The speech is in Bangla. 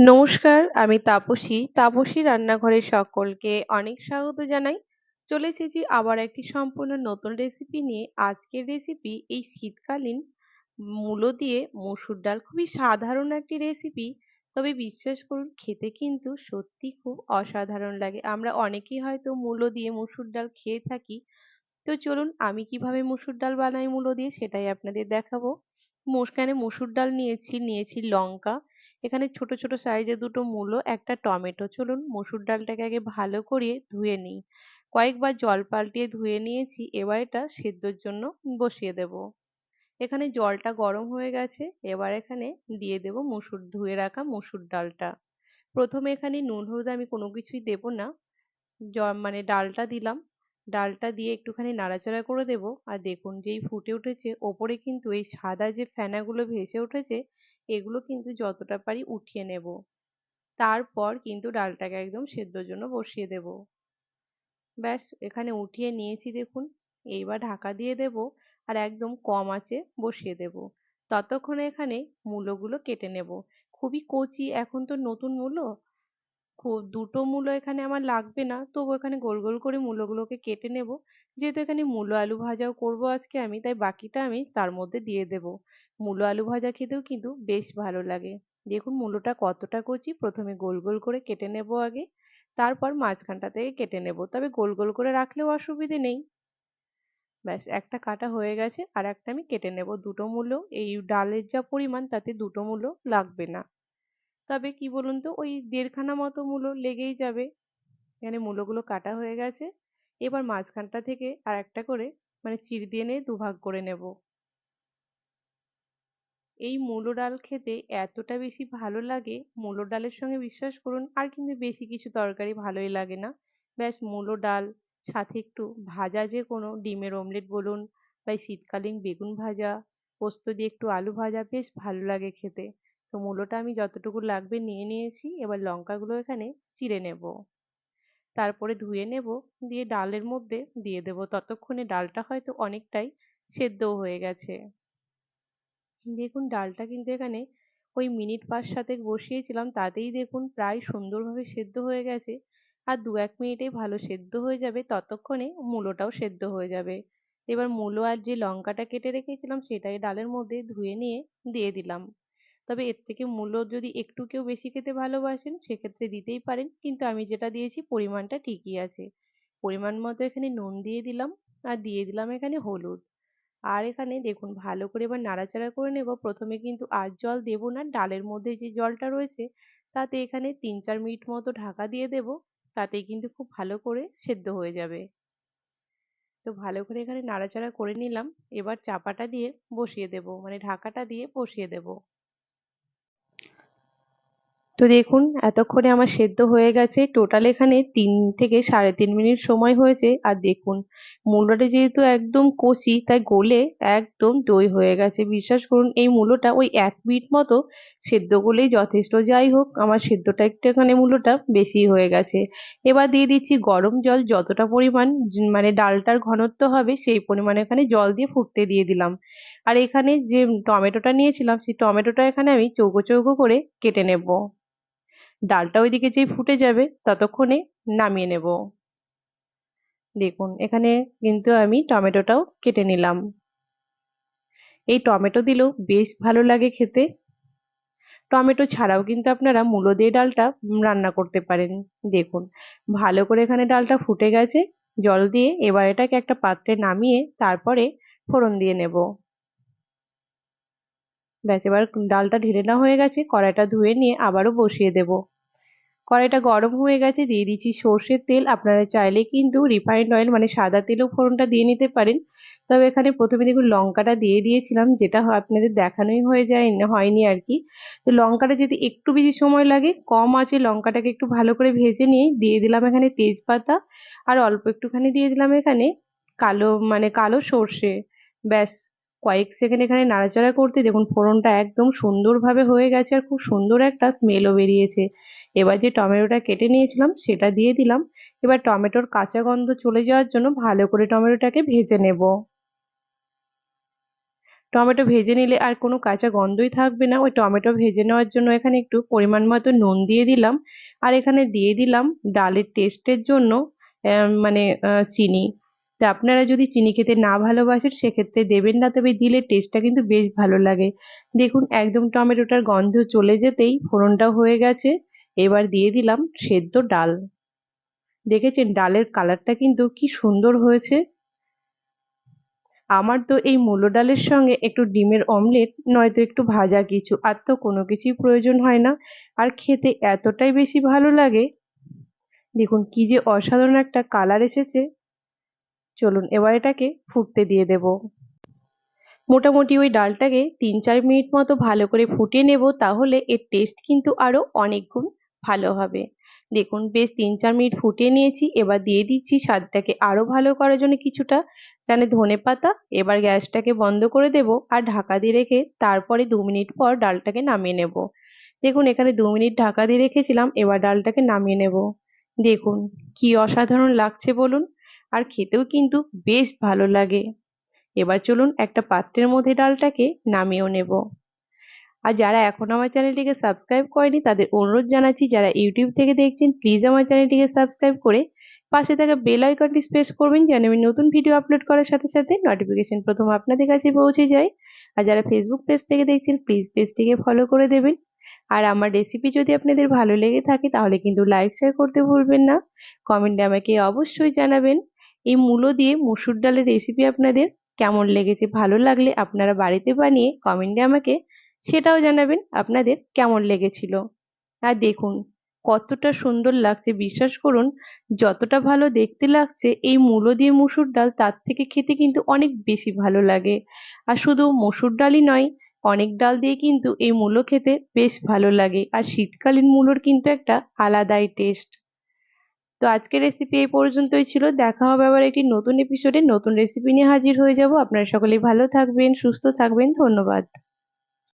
নমস্কার, আমি তাপসী। তাপসী রান্নাঘরে সকলকে অনেক স্বাগত জানাই। চলে এসেছি আবার একটি সম্পূর্ণ নতুন রেসিপি নিয়ে। আজকের রেসিপি এই শীতকালীন মূলো দিয়ে মসুর ডাল। খুবই সাধারণ একটি রেসিপি তবে বিশ্বাস করুন, খেতে কিন্তু সত্যি খুব অসাধারণ লাগে। আমরা অনেকেই হয়তো মূলো দিয়ে মসুর ডাল খেয়ে থাকি। তো চলুন, আমি কীভাবে মসুর ডাল বানাই মূলো দিয়ে সেটাই আপনাদের দেখাবো। এখানে মসুর ডাল নিয়েছি নিয়েছি লঙ্কা। এখানে ছোট ছোট সাইজের দুটো মূলো, একটা টমেটো। চলুন মসুর ডালটাকে আগে ভালো করে ধুয়ে নিই। কয়েকবার জল পাল্টিয়ে ধুয়ে নিয়েছি, এবার এটা সেদ্ধর জন্য বসিয়ে দেব। এখানে জলটা গরম হয়ে গেছে, এবার এখানে দিয়ে দেব মুসুর, ধুয়ে রাখা মুসুর ডালটা। প্রথমে এখানে নুন, হলুদ আমি কোনো কিছুই দেব না। জ মানে ডালটা দিলাম। ডালটা দিয়ে একটুখানি নাড়াচাড়া করে দেব। আর দেখুন যেই ফুটে উঠেছে, ওপরে কিন্তু এই সাদা যে ফেনাগুলো ভেসে উঠেছে, এগুলো কিন্তু যতটা পারি উঠিয়ে নেব। তারপর কিন্তু ডালটাকে একদম সেদ্ধর জন্য বসিয়ে দেব। ব্যাস, এখানে উঠিয়ে নিয়েছি দেখুন। এইবার ঢাকা দিয়ে দেব আর একদম কম আঁচে বসিয়ে দেব। ততক্ষণে এখানে মূলোগুলো কেটে নেব। খুবই কচি এখন তো নতুন মূলো। দুটো মূলো এখানে আমার লাগবে না। তবু এখানে গোল গোল করে মূলোগুলোকে কেটে নেব। যেহেতু এখানে মূলো আলু ভাজাও করব আজকে আমি, তাই বাকিটা আমি তার মধ্যে দিয়ে দেব। মূলো আলু ভাজা খেতেও কিন্তু বেশ ভালো লাগে। দেখুন মূলোটা কতটা কচি। প্রথমে গোল গোল করে কেটে নেব আগে। তারপর মাঝখানটা থেকে কেটে নেব। তবে গোল গোল করে রাখলেও অসুবিধে নেই। ব্যাস, একটা কাটা হয়ে গেছে। আর একটা আমি কেটে নেব দুটো মূলো। এই ডালের যা পরিমাণ, তাতে দুটো মূলো লাগবে না। তবে কি বলুন তো, ওই দেড়খানা মতো মূলো লেগেই যাবে। এখানে মূলোগুলো কাটা হয়ে গেছে। এবার মাঝখানটা থেকে আর একটা করে মানে চিড় দিয়ে নিয়ে দুভাগ করে নেব। এই মূলো ডাল খেতে এতটা বেশি ভালো লাগে, মূলো ডালের সঙ্গে বিশ্বাস করুন, আর কিন্তু বেশি কিছু তরকারি ভালোই লাগে না। ব্যাস, মূলো ডাল, সাথে একটু ভাজা যে কোনো, ডিমের অমলেট বলুন বা শীতকালীন বেগুন ভাজা, পোস্ত দিয়ে একটু আলু ভাজা, বেশ ভালো লাগে খেতে। তো মূলোটা আমি যতটুকু লাগবে নিয়ে নিয়েছি। এবার লঙ্কাগুলো এখানে চিড়ে নেব। তারপরে ধুয়ে নেব। দিয়ে ডালের মধ্যে দিয়ে দেব। ততক্ষণে ডালটা হয়তো অনেকটাই সেদ্ধও হয়ে গেছে। দেখুন, ডালটা কিন্তু এখানে ওই মিনিট পাঁচ সাতেক বসিয়েছিলাম। তাতেই দেখুন প্রায় সুন্দরভাবে সেদ্ধ হয়ে গেছে। আর দু এক মিনিটেই ভালো সেদ্ধ হয়ে যাবে। ততক্ষণে মূলোটাও সেদ্ধ হয়ে যাবে। এবার মূলো আর যে লঙ্কাটা কেটে রেখেছিলাম, সেটাই ডালের মধ্যে ধুয়ে নিয়ে দিয়ে দিলাম। তবে এর থেকে মূল্য যদি একটু কেউ বেশি খেতে ভালোবাসেন, সেক্ষেত্রে দিতেই পারেন। কিন্তু আমি যেটা দিয়েছি, পরিমাণটা ঠিকই আছে। পরিমাণ মতো এখানে নুন দিয়ে দিলাম, আর দিয়ে দিলাম এখানে হলুদ। আর এখানে দেখুন, ভালো করে এবার নাড়াচাড়া করে নেব। প্রথমে কিন্তু আর জল দেব না, ডালের মধ্যে যে জলটা রয়েছে, তাতে এখানে তিন চার মিনিট মতো ঢাকা দিয়ে দেব। তাতেই কিন্তু খুব ভালো করে সেদ্ধ হয়ে যাবে। তো ভালো করে এখানে নাড়াচাড়া করে নিলাম। এবার চাপাটা দিয়ে বসিয়ে দেব মানে ঢাকাটা দিয়ে বসিয়ে দেব। তো দেখুন, এতক্ষণে আমার সেদ্ধ হয়ে গেছে। টোটাল এখানে তিন থেকে সাড়ে তিন মিনিট সময় হয়েছে। আর দেখুন মূলোটা যেহেতু একদম কষি, তাই গলে একদম দই হয়ে গেছে। বিশ্বাস করুন, এই মূলোটা ওই এক মিনিট মতো সেদ্ধ করলেই যথেষ্ট। যাই হোক, আমার সেদ্ধটা একটু এখানে মূলোটা বেশি হয়ে গেছে। এবার দিয়ে দিচ্ছি গরম জল। যতটা পরিমাণ মানে ডালটার ঘনত্ব হবে, সেই পরিমাণে এখানে জল দিয়ে ফুটতে দিয়ে দিলাম। আর এখানে যে টমেটোটা নিয়েছিলাম, সেই টমেটোটা এখানে আমি চৌকো চৌকো করে কেটে নেব। ডালটা ওইদিকে যেই ফুটে যাবে ততক্ষণে নামিয়ে নেব। দেখুন এখানে কিন্তু আমি টমেটোটাও কেটে নিলাম। এই টমেটো দিলেও বেশ ভালো লাগে খেতে। টমেটো ছাড়াও কিন্তু আপনারা মূলো দিয়ে ডালটা রান্না করতে পারেন। দেখুন ভালো করে এখানে ডালটা ফুটে গেছে। জল দিয়ে এবার এটাকে একটা পাত্রে নামিয়ে তারপরে ফোড়ন দিয়ে নেব। ব্যাস এবার ডালটা ঢেলে না হয়ে গেছে। কড়াইটা ধুয়ে নিয়ে আবারও বসিয়ে দেব। কড়াইটা গরম হয়ে গেছে, দিয়ে দিচ্ছি সর্ষের তেল। আপনারা চাইলে কিন্তু রিফাইন্ড অয়েল মানে সাদা তেলও ফোড়নটা দিয়ে নিতে পারেন। তবে এখানে প্রথমে দেখুন লঙ্কাটা দিয়ে দিয়েছিলাম, যেটা আপনাদের দেখানোই হয়ে যায়, হয়নি আর কি। তো লঙ্কাটা যদি একটু বেশি সময় লাগে, কম আছে, লঙ্কাটাকে একটু ভালো করে ভেজে নিয়ে দিয়ে দিলাম এখানে তেজপাতা। আর অল্প একটুখানি দিয়ে দিলাম এখানে কালো মানে কালো সর্ষে, ব্যাস। কয়েক সেকেন্ড এখানে নাড়াচাড়া করতে দেখুন, ফোড়নটা একদম সুন্দরভাবে হয়ে গেছে আর খুব সুন্দর একটা স্মেলও বেরিয়েছে। এবার যে টমেটোটা কেটে নিয়েছিলাম সেটা দিয়ে দিলাম। এবার টমেটোর কাঁচা গন্ধ চলে যাওয়ার জন্য ভালো করে টমেটোটাকে ভেজে নেব। টমেটো ভেজে নিলে আর কোনো কাঁচা গন্ধই থাকবে না। ওই টমেটো ভেজে নেওয়ার জন্য এখানে একটু পরিমাণ মতো নুন দিয়ে দিলাম। আর এখানে দিয়ে দিলাম ডালের টেস্টের জন্য মানে চিনি। তো আপনারা যদি চিনি খেতে না ভালোবাসেন, সেক্ষেত্রে দেবেন না। তবে দিলে টেস্টটা কিন্তু বেশ ভালো লাগে। দেখুন, একদম টমেটোটার গন্ধ চলে যেতেই ফোড়নটা হয়ে গেছে। এবার দিয়ে দিলাম সেদ্ধ ডাল। দেখেছেন, ডালের কালারটা কিন্তু কি সুন্দর হয়েছে। আমার তো এই মূলো ডালের সঙ্গে একটু ডিমের অমলেট, নয়তো একটু ভাজা কিছু, আর তো কোনো কিছুই প্রয়োজন হয় না। আর খেতে এতটাই বেশি ভালো লাগে। দেখুন, কি যে অসাধারণ একটা কালার এসেছে। চলুন এবার এটাকে ফুটতে দিয়ে দেব। মোটামুটি ওই ডালটাকে তিন চার মিনিট মতো ভালো করে ফুটিয়ে নেব, তাহলে এর টেস্ট কিন্তু আরও অনেক গুণ ভালো হবে। দেখুন, বেশ তিন চার মিনিট ফুটিয়ে নিয়েছি, এবার দিয়ে দিচ্ছি স্বাদটাকে আরও ভালো করার জন্য কিছুটা এখানে ধনে পাতা। এবার গ্যাসটাকে বন্ধ করে দেব আর ঢাকা দিয়ে রেখে তারপরে দু মিনিট পর ডালটাকে নামিয়ে নেব। দেখুন, এখানে দু মিনিট ঢাকা দিয়ে রেখেছিলাম, এবার ডালটাকে নামিয়ে নেব। দেখুন, কি অসাধারণ লাগছে বলুন। আর খেতেও কিন্তু বেশ ভালো লাগে। এবার চলুন একটা পাত্রের মধ্যে ডালটাকে নামিয়েও নেব। আর যারা এখন আমার চ্যানেলটিকে সাবস্ক্রাইব করেনি, তাদের অনুরোধ জানাচ্ছি, যারা ইউটিউব থেকে দেখছেন প্লিজ আমার চ্যানেলটিকে সাবস্ক্রাইব করে পাশে থাকা বেল আইকনটি প্রেস করবেন, যেন আমি নতুন ভিডিও আপলোড করার সাথে সাথে নোটিফিকেশন প্রথম আপনাদের কাছে পৌঁছে যায়। আর যারা ফেসবুক পেজ থেকে দেখছেন প্লিজ পেজটিকে ফলো করে দেবেন। আর আমার রেসিপি যদি আপনাদের ভালো লেগে থাকে, তাহলে কিন্তু লাইক শেয়ার করতে ভুলবেন না। কমেন্টে আমাকে অবশ্যই জানাবেন। এই মূলো দিয়ে মুসুর ডালের রেসিপি আপনাদের কেমন লেগেছে, ভালো লাগলে আপনারা বাড়িতে বানিয়ে কমেন্টে আমাকে সেটাও জানাবেন আপনাদের কেমন লেগেছিল। আর দেখুন, কতটা সুন্দর লাগছে, বিশ্বাস করুন, যতটা ভালো দেখতে লাগছে, এই মূলো দিয়ে মুসুর ডাল তার থেকে খেতে কিন্তু অনেক বেশি ভালো লাগে। আর শুধু মসুর ডালই নয়, অনেক ডাল দিয়ে কিন্তু এই মূলো খেতে বেশ ভালো লাগে। আর শীতকালীন মূলোর কিন্তু একটা আলাদাই টেস্ট তো আজকের রেসিপি এই পর্যন্তই ছিল। দেখা হবে আবার একটি নতুন এপিসোডে নতুন রেসিপি নিয়ে হাজির হয়ে যাব। আপনারা সকলেই ভালো থাকবেন, সুস্থ থাকবেন। ধন্যবাদ।